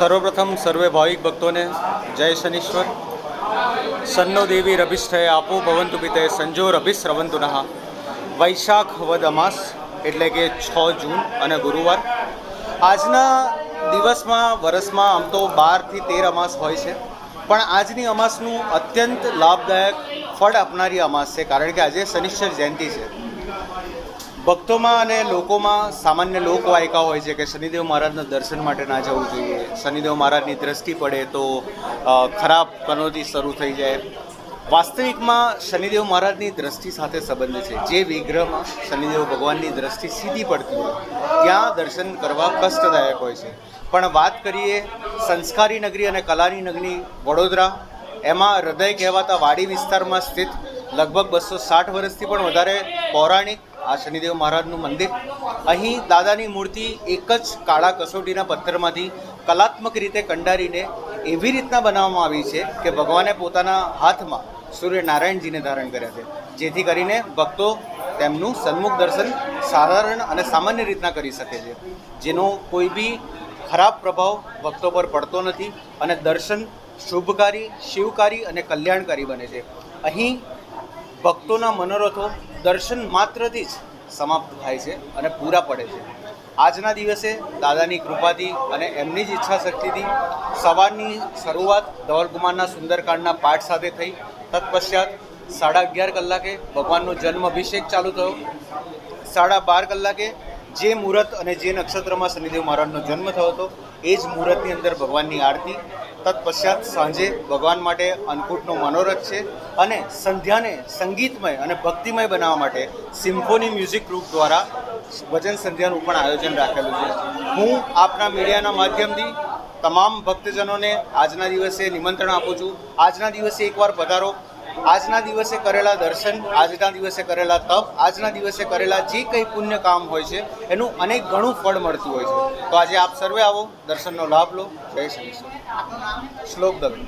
સર્વપ્રથમ સર્વે ભાવિક ભક્તોને જય શનીશ્વર. સન્નો દેવી રભિષ્ઠય આપો ભવંતુ પિતે સંજોર અભિશ્રવંતુ નહા વૈશાખ વદ અમાસ, એટલે કે છ જૂન અને ગુરુવાર. આજના દિવસમાં વર્ષમાં આમ તો બારથી તેર અમાસ હોય છે. પણ આજની અમાસનું અત્યંત લાભદાયક ફળ આપનારી અમાસ છે, કારણ કે આજે શનિશ્ચર જયંતિ છે. ભક્તોમાં અને લોકોમાં સામાન્ય લોકવાયકા હોય છે કે શનિદેવ મહારાજના દર્શન માટે ના જવું જોઈએ, શનિદેવ મહારાજની દ્રષ્ટિ પડે તો ખરાબ કનોતી શરૂ થઈ જાય. વાસ્તવિકમાં શનિદેવ મહારાજની દ્રષ્ટિ સાથે સંબંધ છે. જે વિગ્રહમાં શનિદેવ ભગવાનની દ્રષ્ટિ સીધી પડતી હોય, ત્યાં દર્શન કરવા કષ્ટદાયક હોય છે. પણ વાત કરીએ સંસ્કારી નગરી અને કલાની નગરી વડોદરા, એમાં હૃદય કહેવાતા વાડી વિસ્તારમાં સ્થિત લગભગ બસો સાઠ વર્ષથી પણ વધારે પૌરાણિક આ શનિદેવ મહારાજનું મંદિર. અહીં દાદાની મૂર્તિ એક જ કાળા કસોટીના પથ્થરમાંથી કલાત્મક રીતે કંડારીને એવી રીતના બનાવવામાં આવી છે કે ભગવાને પોતાના હાથમાં સૂર્યનારાયણજીને ધારણ કર્યા છે. જેથી કરીને ભક્તો તેમનું સન્મુખ દર્શન સાધારણ અને સામાન્ય રીતના કરી શકે છે. જેનો કોઈ બી ખરાબ પ્રભાવ ભક્તો પર પડતો નથી અને દર્શન શુભકારી, શિવકારી અને કલ્યાણકારી બને છે. અહીં ભક્તોના મનોરથો દર્શન માત્રથી જ સમાપ્ત થાય છે અને પૂરા પડે છે. આજના દિવસે દાદાની કૃપાથી અને એમની જ ઈચ્છા શક્તિથી સવારની શરૂઆત ધવલકુમારના સુંદરકાંડના પાઠ સાથે થઈ. તત્પશ્ચાત સાડા અગિયાર કલાકે ભગવાનનો જન્મ અભિષેક ચાલુ થયો. સાડા બાર કલાકે જે મુહૂર્ત અને જે નક્ષત્રમાં શનિદેવ મહારાજનો જન્મ થયો હતો, એ જ મુહૂર્તની અંદર ભગવાનની આરતી તત્પશ્ચાત સાંજે ભગવાન માટે અન્નકૂટનો મનોરથ છે અને સંધ્યાને સંગીતમય અને ભક્તિમય બનાવવા માટે સિમ્ફોની મ્યુઝિક ગ્રુપ દ્વારા ભજન સંધ્યાનું પણ આયોજન રાખેલું છે. હું આપના મીડિયાના માધ્યમથી તમામ ભક્તજનોને આજના દિવસે નિમંત્રણ આપું છું. આજના દિવસે એકવાર પધારો. આજના દિવસે કરેલા દર્શન, આજના દિવસે કરેલા તપ, આજના દિવસે કરેલા જે કંઈ પુણ્ય કામ હોય છે, એનું અનેક ઘણું ફળ મળતું હોય છે. તો આજે આપ સર્વે આવો, દર્શનનો લાભ લો. જય શ્રી શ્લોક દવે